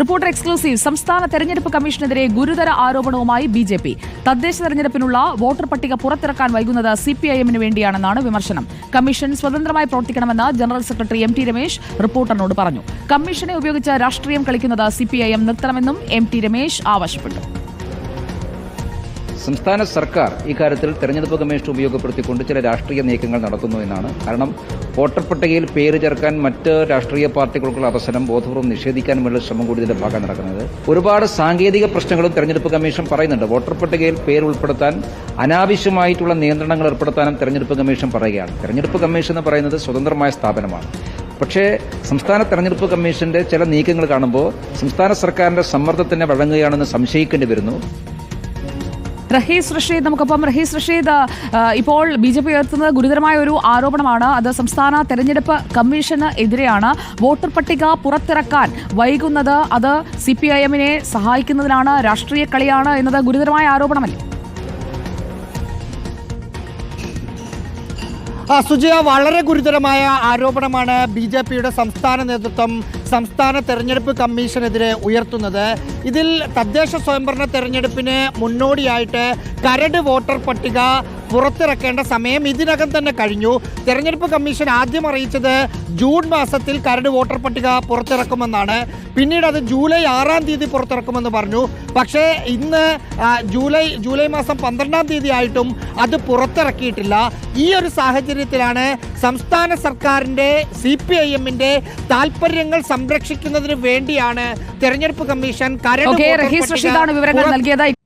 Reporter exclusive സംസ്ഥാന തെരഞ്ഞെടുപ്പ് കമ്മീഷനെതിരെ ഗുരുതര ആരോപണവുമായി ബി ജെ പി. തദ്ദേശ തെരഞ്ഞെടുപ്പിനുള്ള വോട്ടർ പട്ടിക പുറത്തിറക്കാൻ വൈകുന്നത് സി പി ഐ എമ്മിന് വേണ്ടിയാണെന്നാണ് വിമർശനം. കമ്മീഷൻ സ്വതന്ത്രമായി പ്രവർത്തിക്കണമെന്ന് general secretary M T Ramesh റിപ്പോർട്ടറിനോട് പറഞ്ഞു. കമ്മീഷനെ ഉപയോഗിച്ച് രാഷ്ട്രീയം കളിക്കുന്നത് സി പി ഐ എം നിർത്തണമെന്നും എം ടി രമേശ് ആവശ്യപ്പെട്ടു. സംസ്ഥാന സർക്കാർ ഇക്കാര്യത്തിൽ തെരഞ്ഞെടുപ്പ് കമ്മീഷൻ ഉപയോഗപ്പെടുത്തിക്കൊണ്ട് ചില രാഷ്ട്രീയ നീക്കങ്ങൾ നടത്തുന്നു എന്നാണ്. കാരണം വോട്ടർ പട്ടികയിൽ പേര് ചേർക്കാൻ മറ്റ് രാഷ്ട്രീയ പാർട്ടികൾക്കുള്ള അവസരം ബോധപൂർവം നിഷേധിക്കാനുമുള്ള ശ്രമം കൂടി ഇതിന്റെ ഭാഗം നടക്കുന്നത്. ഒരുപാട് സാങ്കേതിക പ്രശ്നങ്ങളും തെരഞ്ഞെടുപ്പ് കമ്മീഷൻ പറയുന്നുണ്ട്. വോട്ടർ പട്ടികയിൽ പേര് ഉൾപ്പെടുത്താൻ അനാവശ്യമായിട്ടുള്ള നിയന്ത്രണങ്ങൾ ഏർപ്പെടുത്താനും തെരഞ്ഞെടുപ്പ് കമ്മീഷൻ പറയുകയാണ്. തെരഞ്ഞെടുപ്പ് കമ്മീഷൻ എന്ന് പറയുന്നത് സ്വതന്ത്രമായ സ്ഥാപനമാണ്. പക്ഷേ സംസ്ഥാന തെരഞ്ഞെടുപ്പ് കമ്മീഷന്റെ ചില നീക്കങ്ങൾ കാണുമ്പോൾ സംസ്ഥാന സർക്കാരിന്റെ സമ്മർദ്ദത്തിന് വഴങ്ങുകയാണെന്ന് സംശയിക്കേണ്ടി വരുന്നു. റഹീസ് റഷീദ് നമുക്കൊപ്പം റഹീസ് റഷീദ് ഇപ്പോൾ ബി ജെ പി ഉയർത്തുന്നത് ഗുരുതരമായ ഒരു ആരോപണമാണ്. അത് സംസ്ഥാന തെരഞ്ഞെടുപ്പ് കമ്മീഷന് എതിരെയാണ്. വോട്ടർ പട്ടിക പുറത്തിറക്കാൻ വൈകുന്നത് അത് സി പി ഐ എമ്മിനെ സഹായിക്കുന്നതിനാണ് രാഷ്ട്രീയ കളിയാണ് എന്നത് ഗുരുതരമായ ആരോപണമല്ലേ? സുജയ വളരെ ഗുരുതരമായ ആരോപണമാണ് ബി ജെ പിയുടെ സംസ്ഥാന നേതൃത്വം സംസ്ഥാന തെരഞ്ഞെടുപ്പ് കമ്മീഷനെതിരെ ഉയർത്തുന്നത്. ഇതിൽ തദ്ദേശ സ്വയംഭരണ തെരഞ്ഞെടുപ്പിന് മുന്നോടിയായിട്ട് കരട് വോട്ടർ പട്ടിക പുറത്തിറക്കേണ്ട സമയം ഇതിനകം തന്നെ കഴിഞ്ഞു. തെരഞ്ഞെടുപ്പ് കമ്മീഷൻ ആദ്യം അറിയിച്ചത് ജൂൺ മാസത്തിൽ കരട് വോട്ടർ പട്ടിക പുറത്തിറക്കുമെന്നാണ്. പിന്നീട് അത് ജൂലൈ ആറാം തീയതി പുറത്തിറക്കുമെന്ന് പറഞ്ഞു. പക്ഷേ ഇന്ന് ജൂലൈ ജൂലൈ മാസം പന്ത്രണ്ടാം തീയതി ആയിട്ടും അത് പുറത്തിറക്കിയിട്ടില്ല. ഈ ഒരു സാഹചര്യത്തിലാണ് സംസ്ഥാന സർക്കാരിന്റെ സി പി ഐ എമ്മിന്റെ താല്പര്യങ്ങൾ സംരക്ഷിക്കുന്നതിന് വേണ്ടിയാണ് തെരഞ്ഞെടുപ്പ് കമ്മീഷൻ കരട് വിവരങ്ങൾ പുറ- നൽകിയത്.